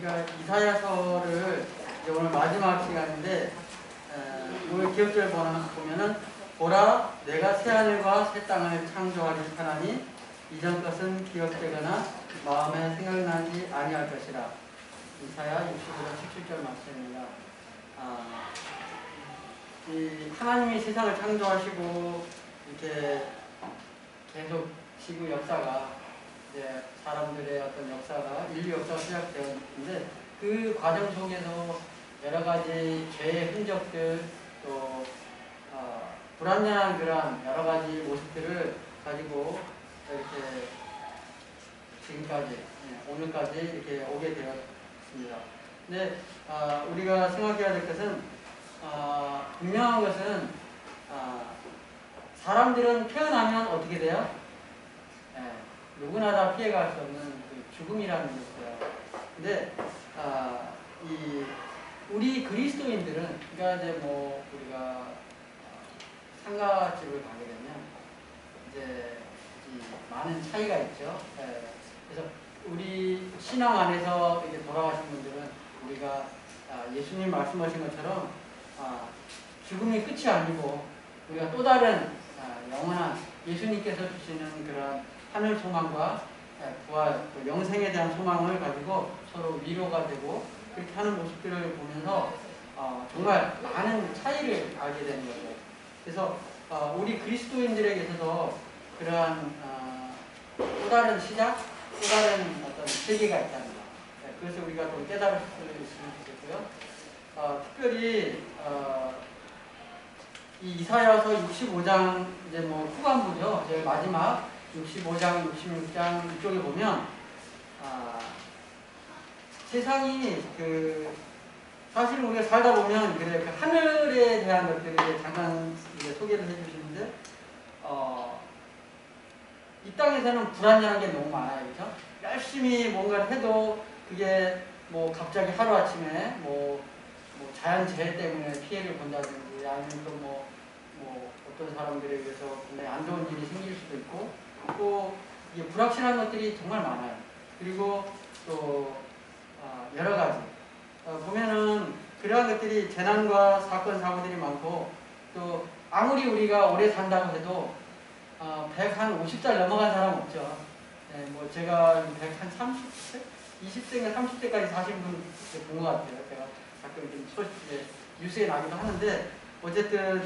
우리가 이사야서를 이제 오늘 마지막 시간인데 에, 오늘 기억절 보면은 보라 내가 새 하늘과 새 땅을 창조하리 하나니 이전 것은 기억되거나 마음에 생각나지 아니할 것이라 이사야 65장 17절 말씀입니다. 아, 이 하나님이 세상을 창조하시고 이렇게 계속 지구 역사가 이제 사람들의 어떤 역사가 인류 역사가 시작되었는데 그 과정 속에서 여러 가지 죄의 흔적들 또 어, 불완전한 그런 여러 가지 모습들을 가지고 이렇게 지금까지 예, 오늘까지 이렇게 오게 되었습니다. 근데 어, 우리가 생각해야 될 것은 어, 분명한 것은 어, 사람들은 태어나면 어떻게 돼요? 예, 누구나 다 피해갈 수 없는 그 죽음이라는 게 있어요. 근데 아, 이 우리 그리스도인들은 그러니까 이제 뭐 우리가 상가집을 가게 되면 이제 이 많은 차이가 있죠. 예, 그래서 우리 신앙 안에서 이제 돌아가신 분들은 우리가 아, 예수님 말씀하신 것처럼 아, 죽음이 끝이 아니고 우리가 또 다른 아, 영원한 예수님께서 주시는 그런 하늘 소망과 예, 부활, 또 영생에 대한 소망을 가지고 서로 위로가 되고 그렇게 하는 모습들을 보면서 어, 정말 많은 차이를 알게 되는 거죠. 그래서 어, 우리 그리스도인들에게 있어서 그러한 어, 또 다른 시작, 또 다른 어떤 세계가 있다는 거. 네, 그래서 우리가 좀 깨달을 수 있으면 좋겠고요. 어, 특별히 어, 이 이사야서 65장 이제 뭐 후반부죠. 제일 마지막 65장, 66장 이쪽에 보면 아, 세상이 그 사실 우리가 살다 보면 그래 그 하늘에 대한 것들을 잠깐 이제 소개를 해주시는데 어, 이 땅에서는 불안정한 게 너무 많아요, 그렇죠? 열심히 뭔가를 해도 그게 뭐 갑자기 하루 아침에 뭐, 뭐 자연 재해 때문에 피해를 본다든지 아니면 또뭐 뭐 어떤 사람들에 의해서 굉장히 안 좋은 일이 생길 수도 있고 또 이게 불확실한 것들이 정말 많아요. 그리고 또 어, 여러 가지 어, 보면은 그러한 것들이 재난과 사건 사고들이 많고 또 아무리 우리가 오래 산다고 해도 어, 100한 50살 넘어간 사람 없죠. 네, 뭐 제가 100한 30세, 20세인가 30세까지 사신 분본 것 같아요. 제가 가끔 좀 소식 뉴스에 나기도 하는데 어쨌든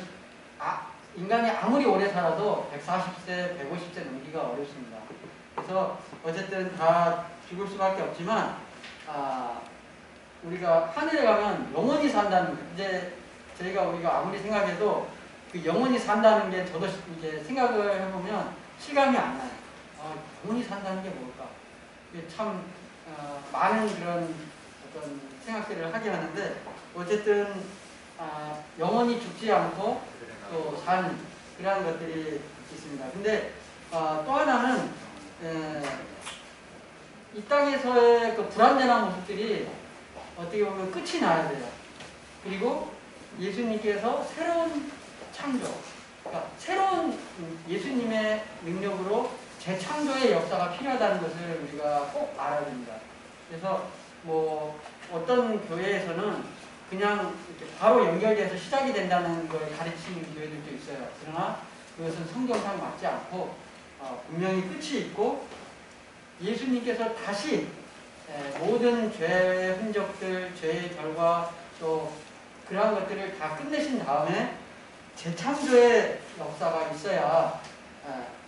아, 인간이 아무리 오래 살아도 140세, 150세 넘기가 어렵습니다. 그래서 어쨌든 다 죽을 수밖에 없지만 아, 우리가 하늘에 가면 영원히 산다는 이제 저희가 우리가 아무리 생각해도 그 영원히 산다는 게 저도 이제 생각을 해보면 실감이 안 나요. 아, 영원히 산다는 게 뭘까? 참 어, 많은 그런 어떤 생각들을 하게 하는데 어쨌든 아, 영원히 죽지 않고 또산 그러한 것들이 있습니다. 근데 어, 또 하나는 에, 이 땅에서의 그 불안전한 모습들이 어떻게 보면 끝이 나야 돼요. 그리고 예수님께서 새로운 창조, 그러니까 새로운 예수님의 능력으로 재창조의 역사가 필요하다는 것을 우리가 꼭 알아야 됩니다. 그래서 뭐 어떤 교회에서는 그냥 바로 연결돼서 시작이 된다는 걸 가르치는 교회들도 있어요. 그러나 그것은 성경상 맞지 않고 어, 분명히 끝이 있고 예수님께서 다시 모든 죄의 흔적들, 죄의 결과 또 그러한 것들을 다 끝내신 다음에 재창조의 역사가 있어야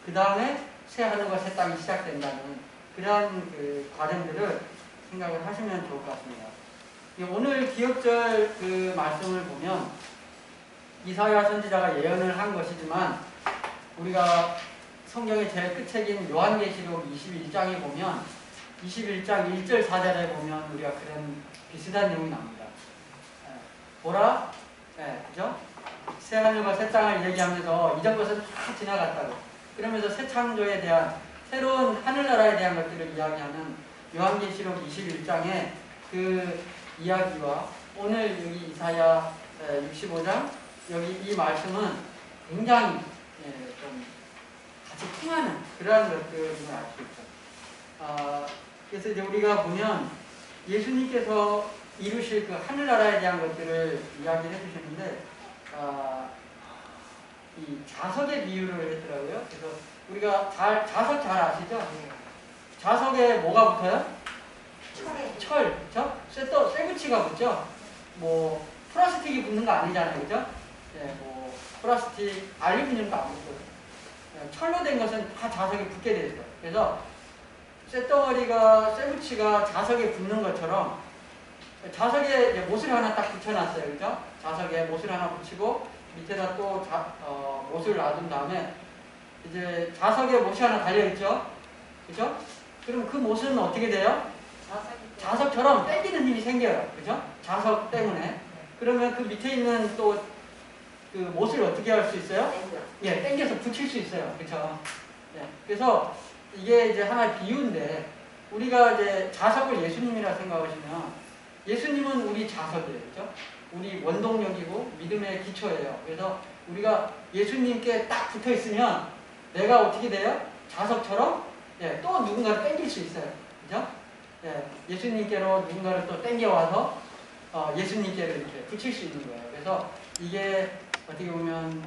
그 다음에 새 하늘과 새 땅이 시작된다는 그러한 그 과정들을 생각을 하시면 좋을 것 같습니다. 오늘 기억절 그 말씀을 보면 이사야 선지자가 예언을 한 것이지만 우리가 성경의 제일 끝책인 요한계시록 21장에 보면 21장 1절 4절에 보면 우리가 그런 비슷한 내용이 나옵니다. 예, 보라, 네, 그죠? 새 하늘과 새 땅을 얘기하면서 이전 것은 다 지나갔다고. 그러면서 새 창조에 대한 새로운 하늘나라에 대한 것들을 이야기하는 요한계시록 21장의 그 이야기와 오늘 여기 이사야 65장 여기 이 말씀은 굉장히 예, 좀 같이 통하는 그러한 것들을 알 수 있죠. 아, 그래서 이제 우리가 보면 예수님께서 이루실 그 하늘나라에 대한 것들을 이야기해 주셨는데 아, 이 자석의 비유를 했더라고요. 그래서 우리가 잘, 자석 잘 아시죠? 자석에 뭐가 붙어요? 철에 철, 그죠? 쇠또 쇠붙이가 붙죠? 뭐 플라스틱이 붙는 거 아니잖아요, 그죠? 예, 뭐 플라스틱 알루미늄도 안 붙고요. 예, 철로 된 것은 다 자석에 붙게 돼 있어요. 그래서 쇠덩어리가 쇠붙이가 자석에 붙는 것처럼 자석에 이제 못을 하나 딱 붙여놨어요, 그죠? 자석에 못을 하나 붙이고 밑에다 또 자, 어, 못을 놔둔 다음에 이제 자석에 못이 하나 달려 있죠, 그죠? 그럼 그 못은 어떻게 돼요? 자석 처럼 당기는 힘이 생겨요. 그죠? 자석 때문에. 그러면 그 밑에 있는 또 그 못을 어떻게 할 수 있어요? 예, 당겨서 붙일 수 있어요. 그죠? 예. 그래서 이게 이제 하나의 비유인데 우리가 이제 자석을 예수님이라 생각하시면 예수님은 우리 자석이에요. 그죠? 우리 원동력이고 믿음의 기초예요. 그래서 우리가 예수님께 딱 붙어 있으면 내가 어떻게 돼요? 자석처럼 예, 또 누군가를 당길 수 있어요. 그죠? 예, 예수님께로 누군가를 또 땡겨와서 어, 예수님께로 이렇게 붙일 수 있는 거예요. 그래서 이게 어떻게 보면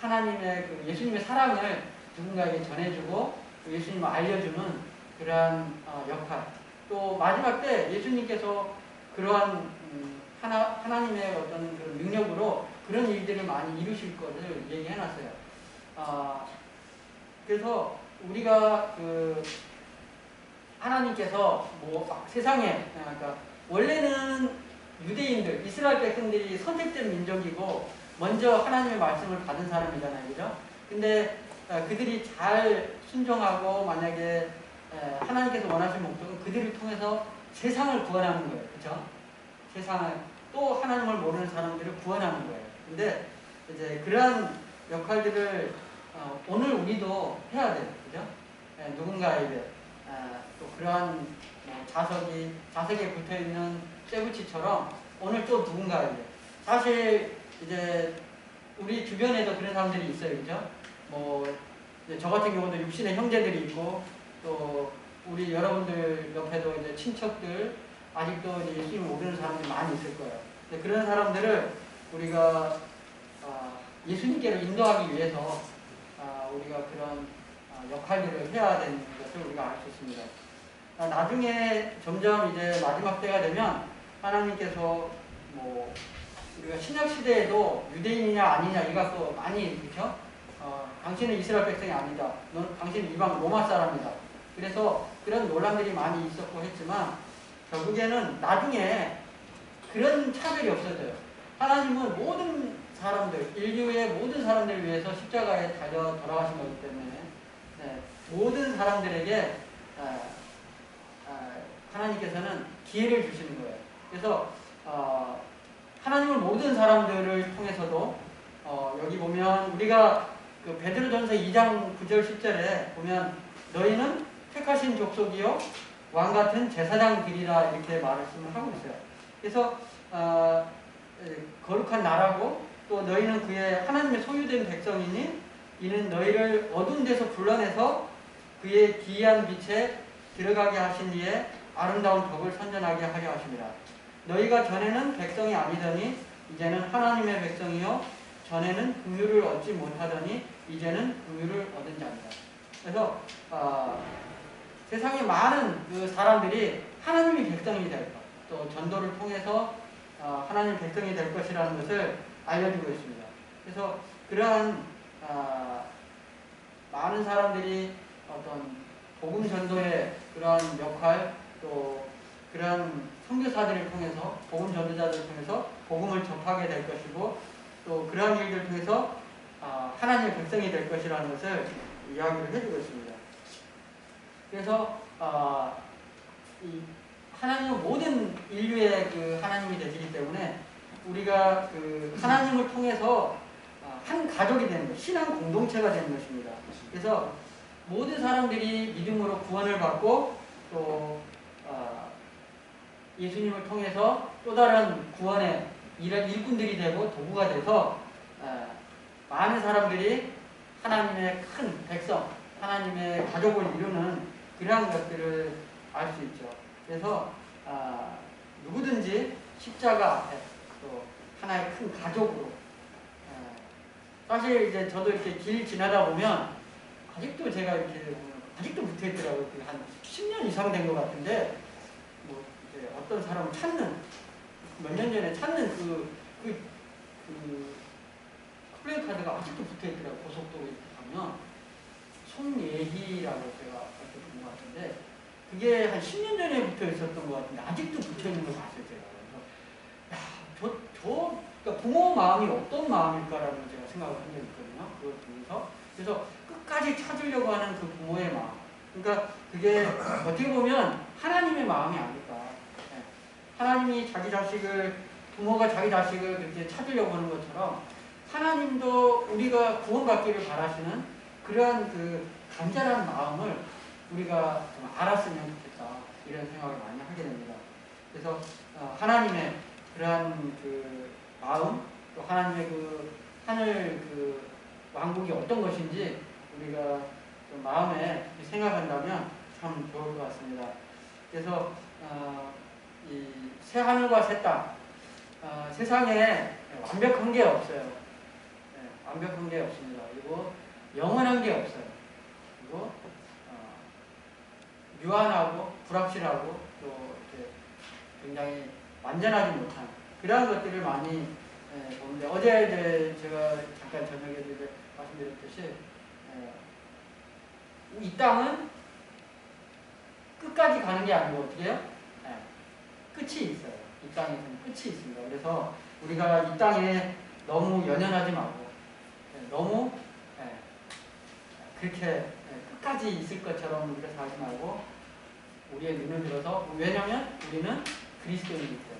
하나님의 그 예수님의 사랑을 누군가에게 전해주고 또 예수님을 알려주는 그러한 어, 역할. 또 마지막 때 예수님께서 그러한 음, 하나, 하나님의 어떤 그런 능력으로 그런 일들을 많이 이루실 것을 얘기해 놨어요. 아, 그래서 우리가 그 하나님께서 뭐 세상에 그러니까 원래는 유대인들 이스라엘 백성들이 선택된 민족이고 먼저 하나님의 말씀을 받은 사람이잖아요, 그죠? 근데 어, 그들이 잘 순종하고 만약에 에, 하나님께서 원하시는 목적은 그들을 통해서 세상을 구원하는 거예요, 그죠? 세상을 또 하나님을 모르는 사람들을 구원하는 거예요. 근데 이제 그러한 역할들을 어, 오늘 우리도 해야 돼요, 그죠? 에, 누군가에게 아, 또 그러한 뭐 자석이 자석에 붙어 있는 쇠붙이처럼 오늘 또 누군가에게 사실 이제 우리 주변에도 그런 사람들이 있어요, 그죠? 뭐 이제 저 같은 경우도 육신의 형제들이 있고 또 우리 여러분들 옆에도 이제 친척들 아직도 이제 예수님 모르는 사람들이 많이 있을 거예요. 그런 사람들을 우리가 아, 예수님께로 인도하기 위해서 아, 우리가 그런 아, 역할들을 해야 되는 것을 우리가 알 수 있습니다. 아, 나중에 점점 이제 마지막 때가 되면 하나님께서 뭐 우리가 신약 시대에도 유대인이냐 아니냐 이 갖고 많이 그렇죠? 어, 당신은 이스라엘 백성이 아니다. 넌 당신은 이방 로마 사람이다. 그래서 그런 논란들이 많이 있었고 했지만 결국에는 나중에 그런 차별이 없어져요. 하나님은 모든 사람들, 인류의 모든 사람들을 위해서 십자가에 달려 돌아가신 거기 때문에 네, 모든 사람들에게 아, 아, 하나님께서는 기회를 주시는 거예요. 그래서 어, 하나님을 모든 사람들을 통해서도 어, 여기 보면 우리가 그 베드로전서 2장 9절 10절에 보면 너희는 택하신 족속이요 왕 같은 제사장들이라 이렇게 말씀을 하고 있어요. 그래서 어, 에, 거룩한 나라고 또 너희는 그의 하나님의 소유된 백성이니 이는 너희를 어두운 데서 불러내서 그의 기이한 빛에 들어가게 하신 이에 아름다운 덕을 선전하게 하려 하십니다. 너희가 전에는 백성이 아니더니 이제는 하나님의 백성이요 전에는 긍휼을 얻지 못하더니 이제는 긍휼을 얻은 자입니다. 그래서 어, 세상에 많은 그 사람들이 하나님의 백성이 될 것, 또 전도를 통해서 어, 하나님 백성이 될 것이라는 것을 알려주고 있습니다. 그래서 그러한 어, 많은 사람들이 어떤 복음 전도의 그러한 역할 또 그러한 선교사들을 통해서 복음 전도자들을 통해서 복음을 접하게 될 것이고 또 그러한 일들을 통해서 어, 하나님의 백성이 될 것이라는 것을 이야기를 해주고 있습니다. 그래서 어, 이 하나님은 모든 인류의 그 하나님이 되시기 때문에 우리가 그 하나님을 통해서 어, 한 가족이 되는 것, 신앙 공동체가 되는 것입니다. 그래서 모든 사람들이 믿음으로 구원을 받고 또 어, 예수님을 통해서 또 다른 구원의 일- 일꾼들이 되고 도구가 돼서 어, 많은 사람들이 하나님의 큰 백성, 하나님의 가족을 이루는 그러한 것들을 알 수 있죠. 그래서 아, 누구든지 십자가 앞에 또 하나의 큰 가족으로 예. 사실 이제 저도 이렇게 길 지나다 보면 아직도 제가 이렇게 아직도 붙어 있더라고요. 그한 10년 이상 된 것 같은데 뭐 이제 어떤 사람을 찾는 몇 년 전에 찾는 그, 그, 그 플레이 카드가 아직도 붙어 있더라고요. 고속도로 이렇게 가면 송예희라고 제가 어떻게 본 것 같은데 그게 한 10년 전에 붙어 있었던 것 같은데 아직도 붙어 있는 걸 봤어요. 제가. 그래서 야, 저, 저 그러니까 부모 마음이 어떤 마음일까라는 생각을 한 적이 있거든요. 그걸 보면서 그래서 끝까지 찾으려고 하는 그 부모의 마음. 그러니까 그게 어떻게 보면 하나님의 마음이 아닐까. 예. 하나님이 자기 자식을 부모가 자기 자식을 그렇게 찾으려고 하는 것처럼 하나님도 우리가 구원받기를 바라시는 그러한 그 간절한 마음을 우리가 좀 알았으면 좋겠다 이런 생각을 많이 하게 됩니다. 그래서 어, 하나님의 그러한 그 마음 또 하나님의 그 하늘 그 왕국이 어떤 것인지 우리가 좀 마음에 생각한다면 참 좋을 것 같습니다. 그래서 어, 이새 하늘과 새 땅, 어, 세상에 완벽한 게 없어요. 네, 완벽한 게 없습니다. 그리고 영원한 게 없어요. 그리고 어, 유한하고 불확실하고 또 이렇게 굉장히 완전하지 못한 그러한 것들을 많이 예, 보는데 어제 이제 제가 잠깐 저녁에도 이제 말씀드렸듯이 예, 이 땅은 끝까지 가는 게 아니고 어떻게 해요? 예, 끝이 있어요. 이 땅에서는 끝이 있습니다. 그래서 우리가 이 땅에 너무 연연하지 말고 예, 너무 예, 그렇게 예, 끝까지 있을 것처럼 그렇게 살지 말고 우리의 눈을 들어서 왜냐하면 우리는 그리스도인이기 때문에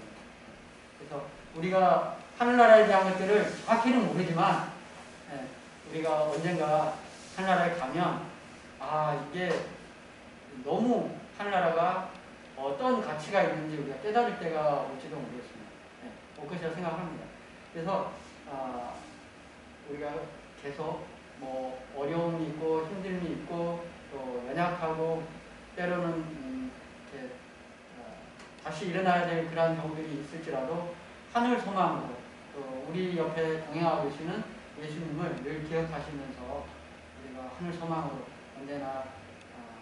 그래서 우리가 하늘나라에 대한 것들을 정확히는 모르지만 예, 우리가 언젠가 하늘나라에 가면 아 이게 너무 하늘나라가 어떤 가치가 있는지 우리가 깨달을 때가 올지도 모르겠습니다. 예, 올 것이라 생각합니다. 그래서 아, 우리가 계속 뭐 어려움이 있고 힘듦이 있고 또 연약하고 때로는 음, 이렇게 어, 다시 일어나야 될 그러한 경우들이 있을지라도 하늘 소망으로 또 우리 옆에 동행하고 계시는 예수님을 늘 기억하시면서 우리가 하늘 소망으로 언제나 어,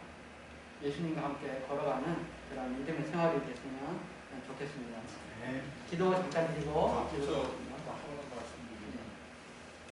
예수님과 함께 걸어가는 그런 믿음의 생활이 됐으면 좋겠습니다. 네. 기도 잠깐 드리고 저